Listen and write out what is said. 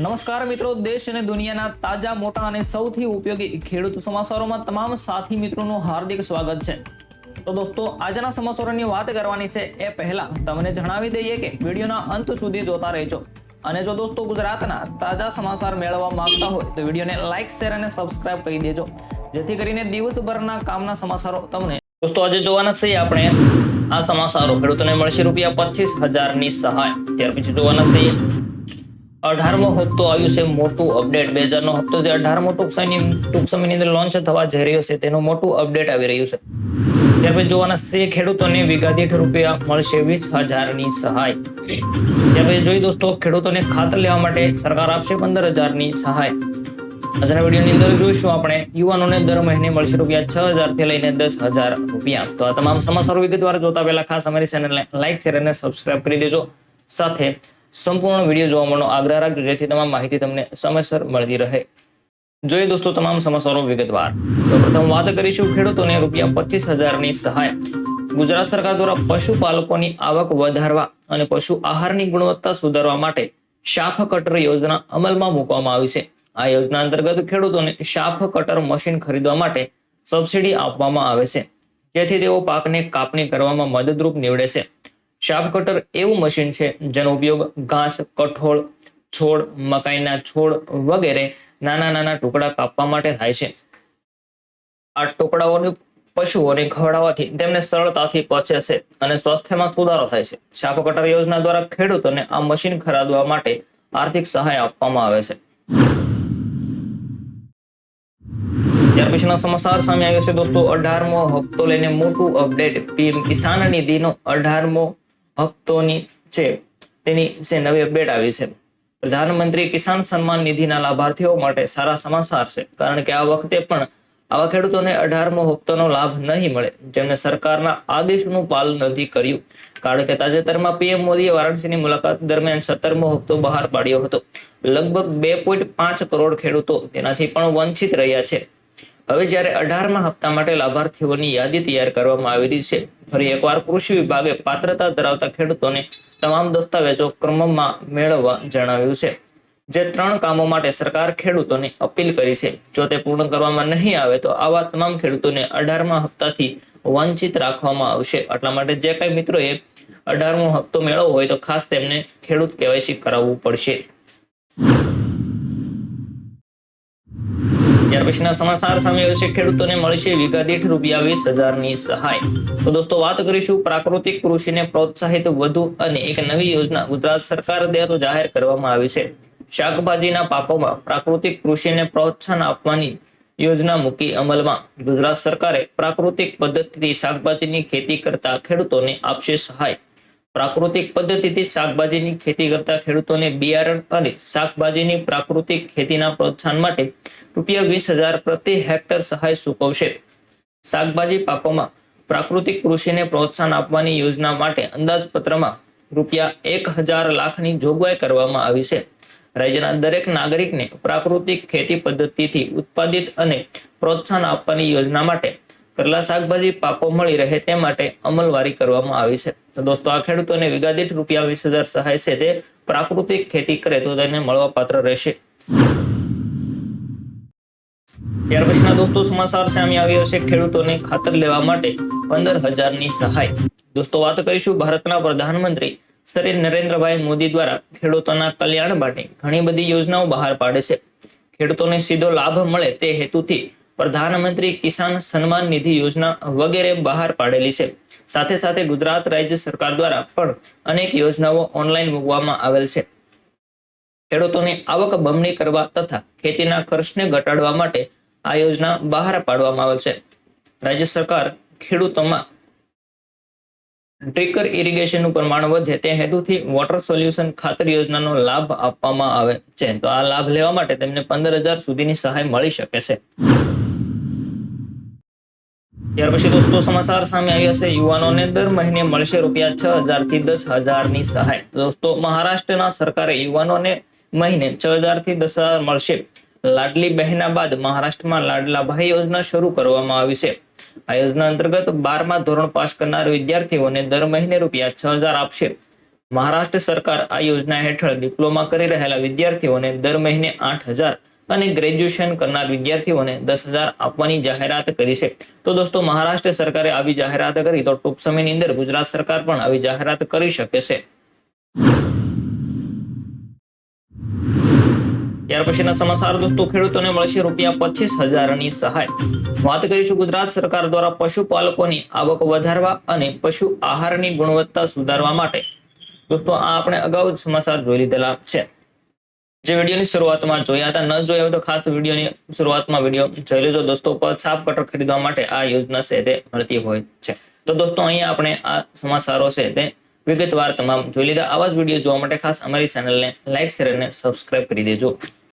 નમસ્કાર મિત્રો, દેશ અને દુનિયાના તાજા, મોટા અને સૌથી ઉપયોગી ખેડૂત સમાચારોમાં તમામ સાથી મિત્રોનું હાર્દિક સ્વાગત છે. તો દોસ્તો, આજના સમાચારોની વાત કરવાની છે એ પહેલા તમને જણાવી દઈએ કે વિડીયોના અંત સુધી જોતા રહેજો. અને જો દોસ્તો ગુજરાતના તાજા સમાચાર મેળવવા માંગતા હોય તો વિડીયોને લાઇક શેર અને સબસ્ક્રાઇબ કરી દેજો. જેથી કરીને દિવસભરના કામના સમાચારો તમને દોસ્તો આજે જોવાના છે આપણે. આ સમાચારો ખેડૂતોને મળશે રૂપિયા પચીસ હજારની સહાય. ત્યાર પછી જોવાના છે અઢારમો હપ્તો આવ્યો છે, મોટું અપડેટ બે હજારનો હપ્તો જે અઢારમો ટૂંક સમયની ટૂંક સમયની અંદર લોન્ચ થવા જઈ રહ્યો છે, તેનું મોટું અપડેટ આવી રહ્યું છે. ત્યાર પછી જોવાના છે ખેડૂતોને વીઘા દીઠ રૂપિયા મળશે વીસ હજારની સહાય. ત્યાર પછી જોઈ દોસ્તો, ખેડૂતોને ખાતર લેવા માટે સરકાર આપશે પંદર હજારની સહાય. આજના વિડીયોની અંદર જોઈશું આપણે, યુવાનોને દર મહિને મળશે રૂપિયા છ હજારથી લઈને દસ હજાર રૂપિયા. તો આ તમામ સમાચારો વિગતવાર જોતા પહેલા ખાસ અમારી ચેનલને લાઈક શેર અને સબસ્ક્રાઇબ કરી દેજો. સાથે સંપૂર્ણ વીડિયો જોવા મળવાનો આગ્રહ રાખજો, જેથી તમામ માહિતી તમને સમયસર મળતી રહે. જોઈએ દોસ્તો, તમામ સમાચારો વિગતવાર. તો પ્રથમ વાત કરીશું ખેડૂતોને રૂપિયા પચીસ હજારની સહાય. ગુજરાત સરકાર દ્વારા પશુપાલકોની આવક વધારવા અને પશુ આહારની ગુણવત્તા સુધારવા માટે શાફ કટર યોજના અમલમાં મૂકવામાં આવી છે. આ યોજના અંતર્ગત ખેડૂતોને શાફ કટર મશીન ખરીદવા માટે સબસિડી આપવામાં આવે છે. જેથી તેઓ પાકને કાપણી કરવામાં મદદરૂપ નીવડે છે. શાફ કટર એવું મશીન છે, જેનો ઉપયોગ ઘાસ, કઠોળ, છોડ, મકાઈના છોડ વગેરે નાના નાના ટુકડા કાપવા માટે થાય છે. આ ટુકડાઓને પશુઓને ખવડાવવાથી તેમને સરળતાથી પચે છે અને સ્વાસ્થ્યમાં સુધારો થાય છે. શાર્પ કટર યોજના દ્વારા ખેડૂતોને આ મશીન ખરીદવા માટે આર્થિક સહાય આપવામાં આવે છે. ત્યાર પછીનો સમાચાર સામે આવ્યો છે દોસ્તો. અઢારમો હપ્તો લઈને મોટું અપડેટ પીએમ કિસાન નિધિનો અઢારમો હપ્તોની છે તેની જે નવી અપડેટ આવી છે. પ્રધાનમંત્રી કિસાન સન્માન નિધિના લાભાર્થીઓ માટે સારા સમાચાર છે. કારણ કે આ વખતે પણ આવા ખેડૂતોને અઢારમો હપ્તાનો લાભ નહીં મળે. જેમને સરકારના આદેશનું પાલન નથી કર્યું. કારણ કે તાજેતરમાં પીએમ મોદીએ વારાણસીની મુલાકાત દરમિયાન સત્તરમો હપ્તો બહાર પાડ્યો હતો. લગભગ બે પોઈન્ટ પાંચ કરોડ ખેડૂતો તેનાથી પણ વંચિત રહ્યા છે. હવે જ્યારે અઢારમા હપ્તા માટે લાભાર્થીઓની યાદી તૈયાર કરવામાં આવી રહી છે ફરી એકવાર કૃષિ વિભાગે પાત્રતા ધરાવતા ખેડૂતોને તમામ દસ્તાવેજો ક્રમમાં મેળવવા જણાવ્યું છે. જે ત્રણ કામો માટે સરકાર ખેડૂતોને અપીલ કરી છે. જો તે પૂર્ણ કરવામાં નહીં આવે તો આવા તમામ ખેડૂતોને અઢારમા હપ્તાથી વંચિત રાખવામાં આવશે. એટલા માટે જે કઈ મિત્રોએ અઢારમો હપ્તો મેળવવો હોય તો ખાસ તેમને ખેડૂત કેવાયસી કરાવવું પડશે. ત્યાર પછીના સમાચાર સામે આવ્યો છે. ખેડૂતોને મળશે વીઘા દીઠ રૂપિયા વીસ હજારની સહાય. તો દોસ્તો, વાત કરીશું પ્રાકૃતિક કૃષિને પ્રોત્સાહિત વધુ અને એક નવી યોજના ગુજરાત સરકાર દ્વારા જાહેર કરવામાં આવી છે. શાકભાજીના પાકોમાં પ્રાકૃતિક કૃષિને પ્રોત્સાહન આપવાની યોજના મૂકી અમલમાં. ગુજરાત સરકારે પ્રાકૃતિક પદ્ધતિથી શાકભાજીની ખેતી કરતા ખેડૂતોને આપશે સહાય. પ્રાકૃતિક પદ્ધતિથી શાકભાજીની ખેતી કરતા ખેડૂતોને બિયારણ અને શાકભાજીની પ્રાકૃતિક ખેતીના પ્રોત્સાહન માટે રૂપિયા વીસ પ્રતિ હેક્ટર સહાય ચૂકવશે શાકભાજી પાકોમાં પ્રાકૃતિક કૃષિને પ્રોત્સાહન આપવાની યોજના માટે અંદાજપત્રમાં રૂપિયા એક હજાર લાખની જોગવાઈ કરવામાં આવી છે. રાજ્યના દરેક નાગરિકને પ્રાકૃતિક ખેતી પદ્ધતિથી ઉત્પાદિત અને પ્રોત્સાહન આપવાની યોજના માટે કરેલા શાકભાજી પાકો મળી રહે તે માટે અમલવારી કરવામાં આવી છે. તો દોસ્તો, આ ખેડૂતોને વિગાદીઠ રૂપિયા વીસ હજાર સહાય છે તે પ્રાકૃતિક ખેતી કરે તો તેને મળવાપાત્ર રહેશે. ત્યાર પછીના દોસ્તો, સમાચાર સામે આવ્યો છે ખેડૂતોને ખાતર લેવા માટે પંદર હજારની સહાય. દોસ્તો, વાત કરીશું ભારતના પ્રધાનમંત્રી શ્રી નરેન્દ્રભાઈ મોદી દ્વારા ખેડૂતોના કલ્યાણ માટે ઘણી બધી યોજનાઓ બહાર પાડે છે. ખેડૂતોને સીધો લાભ મળે તે હેતુથી પ્રધાનમંત્રી કિસાન સન્માન નિધિ યોજના વગેરે બહાર પાડેલી છે. સાથે સાથે ગુજરાત રાજ્ય સરકાર દ્વારા પણ અનેક યોજનાઓ ઓનલાઈન મૂકવામાં આવેલ છે. ખેડૂતોની આવક બમણી કરવા તથા ખેતીના ખર્ચને ઘટાડવા માટે આ યોજના બહાર પાડવામાં આવેલ છે. રાજ્ય સરકાર ખેડૂતોમાં ડ્રિકર ઇરિગેશનનું પ્રમાણ વધે તે હેતુથી વોટર સોલ્યુશન ખાતર યોજનાનો લાભ આપવામાં આવે છે. તો આ લાભ લેવા માટે તેમને પંદર હજાર સુધીની સહાય મળી શકે છે. ત્યાર પછી દોસ્તો, સમાચાર સામે આવ્યા છે. યુવાનોને દર મહિને મળશે રૂપિયા છ હજારથી દસ હજારની સહાય. દોસ્તો, મહારાષ્ટ્રના સરકારે યુવાનોને મહિને છ હજારથી દસ હજાર મળશે. લાડલી બહેના બાદ મહારાષ્ટ્રમાં લાડલા ભાઈ યોજના શરૂ કરવામાં આવી છે. આ યોજના અંતર્ગત બારમા ધોરણ પાસ કરનાર વિદ્યાર્થીઓને દર મહિને રૂપિયા છ હજાર આપશે. મહારાષ્ટ્ર સરકાર આ યોજના હેઠળ ડિપ્લોમા કરી રહેલા વિદ્યાર્થીઓને દર મહિને આઠ હજાર અને ગ્રેજ્યુએશન કરનાર વિદ્યાર્થીઓને દસ આપવાની જાહેરાત કરી છે. તો દોસ્તો, મહારાષ્ટ્ર સરકારે આવી જાહેરાત કરી તો ટૂંક સમયની અંદર ગુજરાત સરકાર પણ આવી જાહેરાત કરી શકે છે. ત્યાર પછીના સમાચાર દોસ્તો, ખેડૂતોને મળશે રૂપિયા પચીસ હજારની સહાય. વાત કરીશું ગુજરાત સરકાર દ્વારા પશુપાલકોની આવક વધારવા અને પશુ આહારની ગુણવત્તા સુધારવા માટે. દોસ્તો, આ આપણે અગાઉ સમાચાર જોઈ લીધેલા છે. જે વિડીયોની શરૂઆતમાં જોયા હતા. ન જોયા હોય તો ખાસ વિડીયોની શરૂઆતમાં વીડિયો જોઈ લેજો. દોસ્તો પર છાપ કટર ખરીદવા માટે આ યોજના છે તે મળતી હોય છે. તો દોસ્તો, અહીંયા આપણે આ સમાચારો છે તે વિગતવાર તમામ જોઈ લીધા. આવા જ વીડિયો જોવા માટે ખાસ અમારી ચેનલને લાઈક, શેર અને સબસ્ક્રાઇબ કરી દેજો.